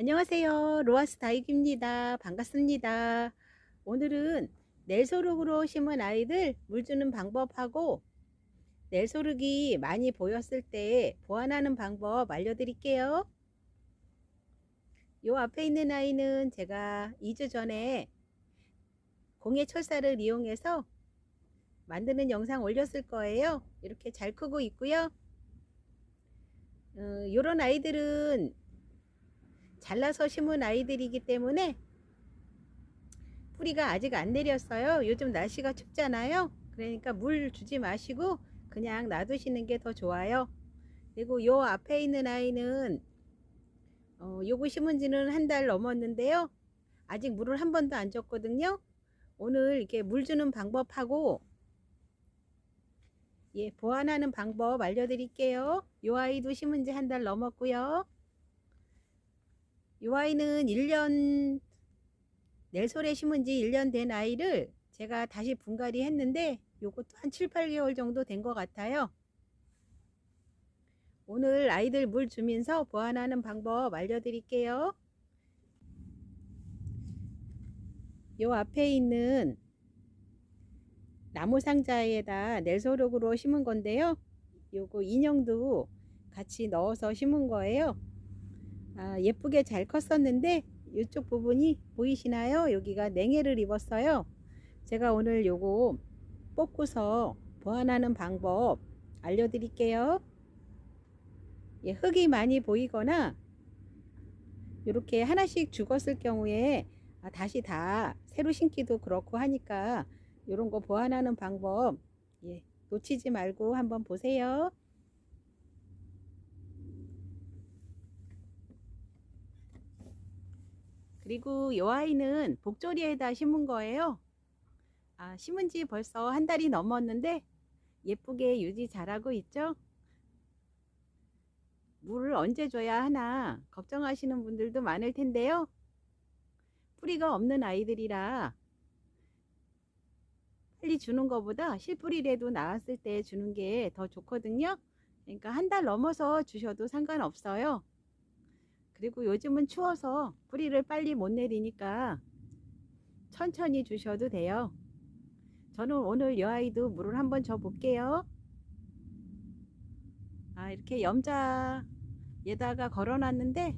안녕하세요. 로아스 다육입니다. 반갑습니다. 오늘은 넬소르그로 심은 아이들 물 주는 방법하고 넬소르기 많이 보였을 때 보완하는 방법 알려드릴게요. 요 앞에 있는 아이는 제가 2주 전에 공예 철사를 이용해서 만드는 영상 올렸을 거예요. 이렇게 잘 크고 있고요. 어, 요런 아이들은 잘라서 심은 아이들이기 때문에 뿌리가 아직 안 내렸어요. 요즘 날씨가 춥잖아요. 그러니까 물 주지 마시고 그냥 놔두시는 게 더 좋아요. 그리고 요 앞에 있는 아이는 어, 요거 심은 지는 한 달 넘었는데요. 아직 물을 한 번도 안 줬거든요. 오늘 이렇게 물 주는 방법하고 예, 보완하는 방법 알려드릴게요. 요 아이도 심은 지 한 달 넘었고요. 이 아이는 1년 넬솔에 심은 지 1년 된 아이를 제가 다시 분갈이 했는데 요것도 한 7, 8개월 정도 된 것 같아요. 오늘 아이들 물 주면서 보완하는 방법 알려드릴게요. 요 앞에 있는 나무 상자에다 넬소록으로 심은 건데요. 요거 인형도 같이 넣어서 심은 거예요. 아, 예쁘게 잘 컸었는데 이쪽 부분이 보이시나요? 여기가 냉해를 입었어요. 제가 오늘 요거 뽑고서 보완하는 방법 알려드릴게요. 예, 흙이 많이 보이거나 이렇게 하나씩 죽었을 경우에 아, 다시 다 새로 심기도 그렇고 하니까 이런 거 보완하는 방법 예, 놓치지 말고 한번 보세요. 그리고 이 아이는 복조리에다 심은 거예요. 아, 심은 지 벌써 한 달이 넘었는데 예쁘게 유지 잘하고 있죠? 물을 언제 줘야 하나 걱정하시는 분들도 많을 텐데요. 뿌리가 없는 아이들이라 빨리 주는 것보다 실뿌리라도 나왔을 때 주는 게 더 좋거든요. 그러니까 한 달 넘어서 주셔도 상관없어요. 그리고 요즘은 추워서 뿌리를 빨리 못 내리니까 천천히 주셔도 돼요. 저는 오늘 이 아이도 물을 한번 줘 볼게요. 아, 이렇게 염자에다가 걸어 놨는데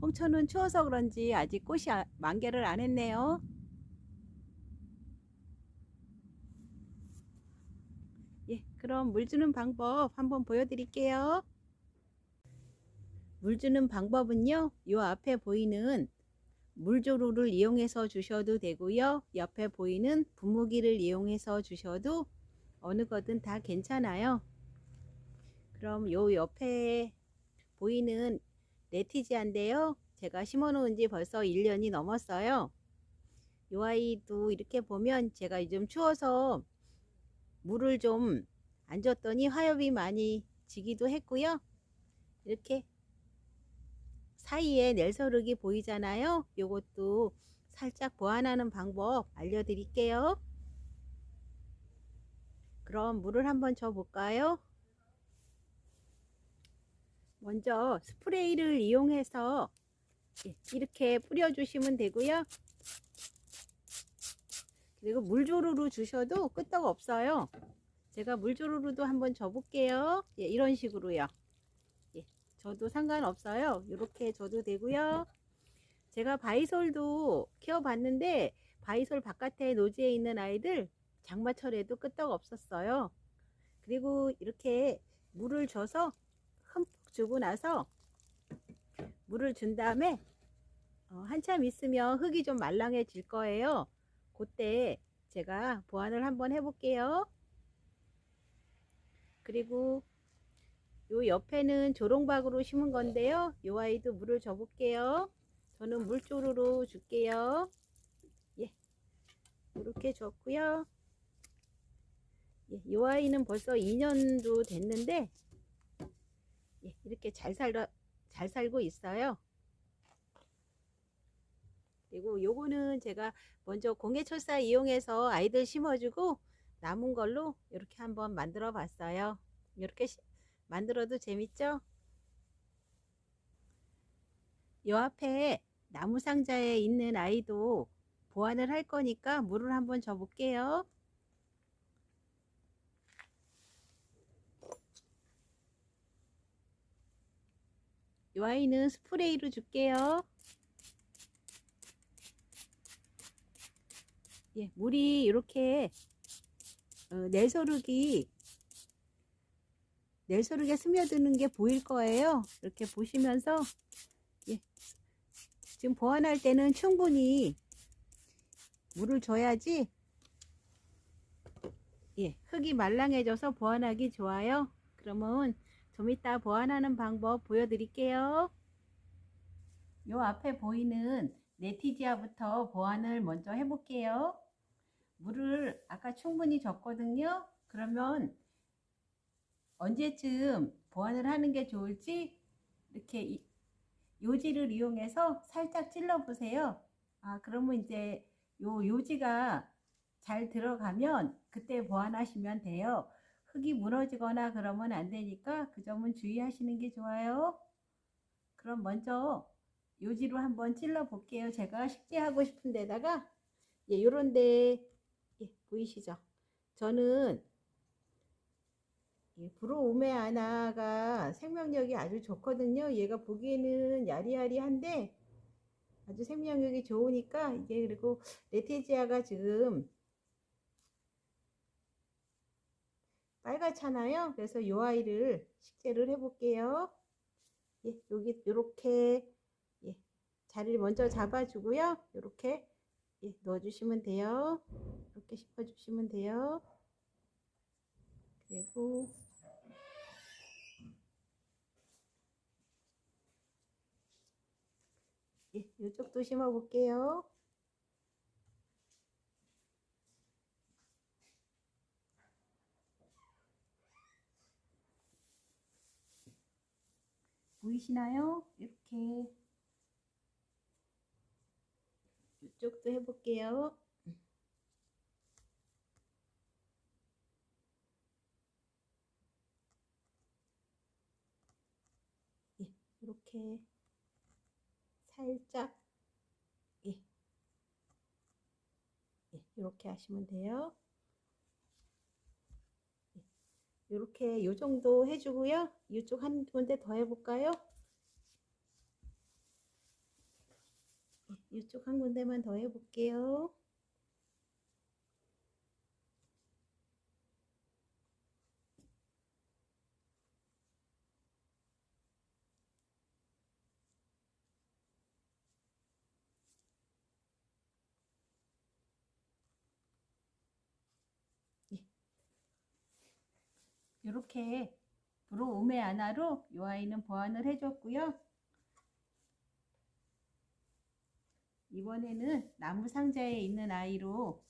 홍천은 추워서 그런지 아직 꽃이 아- 만개를 안 했네요. 예, 그럼 물 주는 방법 한번 보여드릴게요. 물 주는 방법은요. 요 앞에 보이는 물조루를 이용해서 주셔도 되고요. 옆에 보이는 분무기를 이용해서 주셔도 어느 거든 다 괜찮아요. 그럼 요 옆에 보이는 레티지아인데요. 제가 심어 놓은 지 벌써 1년이 넘었어요. 요 아이도 이렇게 보면 제가 요즘 추워서 물을 좀 안 줬더니 화엽이 많이 지기도 했고요. 이렇게 사이에 넬서르기 보이잖아요. 요것도 살짝 보완하는 방법 알려드릴게요. 그럼 물을 한번 줘 볼까요? 먼저 스프레이를 이용해서 예, 이렇게 뿌려주시면 되고요. 그리고 물조루로 주셔도 끄떡 없어요. 제가 물조루로도 한번 줘볼게요. 예, 이런 식으로요. 예, 저도 상관없어요. 이렇게 줘도 되고요. 제가 바이솔도 키워봤는데 바이솔 바깥에 노지에 있는 아이들 장마철에도 끄떡 없었어요. 그리고 이렇게 물을 줘서 흠뻑 주고 나서 물을 준 다음에 어, 한참 있으면 흙이 좀 말랑해질 거예요. 그때 제가 보완을 한번 해볼게요. 그리고 요 옆에는 조롱박으로 심은 건데요. 요 아이도 물을 줘볼게요. 저는 물조루로 줄게요. 예, 이렇게 줬고요. 예, 요 아이는 벌써 2년도 됐는데 예, 이렇게 잘 살아 잘 살고 있어요. 그리고 요거는 제가 먼저 공예철사 이용해서 아이들 심어주고 남은 걸로 이렇게 한번 만들어 봤어요. 이렇게 시- 만들어도 재밌죠? 요 앞에 나무 상자에 있는 아이도 보완을 할 거니까 물을 한번 줘 볼게요. 요 아이는 스프레이로 줄게요. 예, 물이 이렇게 어, 낼소르기 낼소르게 스며드는 게 보일 거예요. 이렇게 보시면서 예, 지금 보완할 때는 충분히 물을 줘야지 예, 흙이 말랑해져서 보완하기 좋아요. 그러면 좀 이따 보완하는 방법 보여드릴게요. 요 앞에 보이는 네티지아부터 보완을 먼저 해볼게요. 물을 아까 충분히 줬거든요. 그러면 언제쯤 보완을 하는 게 좋을지 이렇게 이- 요지를 이용해서 살짝 찔러 보세요. 아, 그러면 이제 요 요지가 잘 들어가면 그때 보완하시면 돼요. 흙이 무너지거나 그러면 안 되니까 그 점은 주의하시는 게 좋아요. 그럼 먼저 요지로 한번 찔러 볼게요. 제가 식재하고 싶은 데다가 예, 요런 데 예, 보이시죠? 저는 이 브로우메 아나가 생명력이 아주 좋거든요. 얘가 보기에는 야리야리한데 아주 생명력이 좋으니까 이게 그리고 레테지아가 지금 빨갛잖아요. 그래서 이 아이를 식재를 해볼게요. 예, 여기 이렇게 예, 자리를 먼저 잡아주고요. 이렇게 예, 넣어주시면 돼요. 이렇게 씹어주시면 돼요. 그리고 예, 이쪽도 심어 볼게요. 보이시나요? 이렇게 이쪽도 해볼게요. 예, 이렇게 살짝 예, 예, 이렇게 하시면 돼요. 예, 이렇게 요 정도 해주고요. 이쪽 한 군데 더 해볼까요? 예, 이쪽 한 군데만 더 해볼게요. 이렇게 브로우메 아나로 이 아이는 보완을 해줬고요. 이번에는 나무 상자에 있는 아이로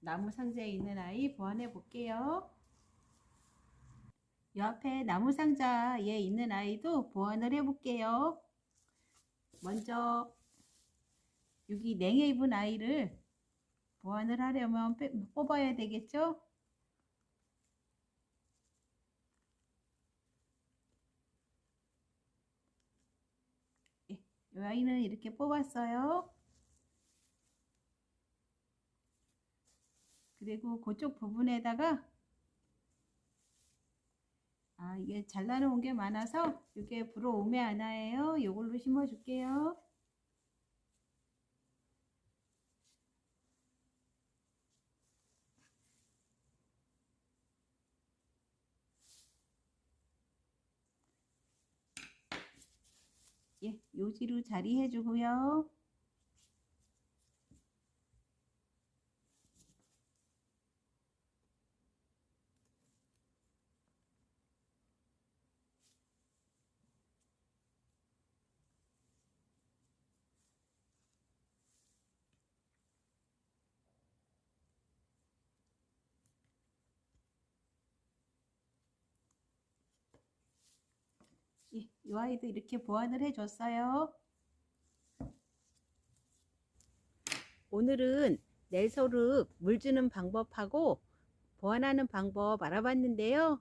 나무 상자에 있는 아이 보완해 볼게요. 이 앞에 나무 상자에 있는 아이도 보완을 해 볼게요. 먼저 여기 냉해 입은 아이를 보완을 하려면 빼- 뽑아야 되겠죠? 이 아이는 이렇게 뽑았어요. 그리고 그쪽 부분에다가 아 이게 잘라놓은 게 많아서 이게 불어 오메 하나예요. 이걸로 심어줄게요. 예, 요지로 자리해주고요. 예, 이 아이도 이렇게 보완을 해줬어요. 오늘은 넬소륵 물 주는 방법하고 보완하는 방법 알아봤는데요.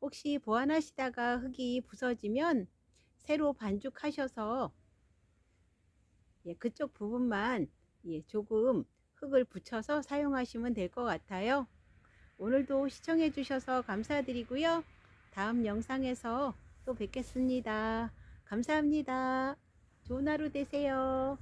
혹시 보완하시다가 흙이 부서지면 새로 반죽하셔서 예, 그쪽 부분만 예, 조금 흙을 붙여서 사용하시면 될 것 같아요. 오늘도 시청해 주셔서 감사드리고요. 다음 영상에서 또 뵙겠습니다. 감사합니다. 좋은 하루 되세요.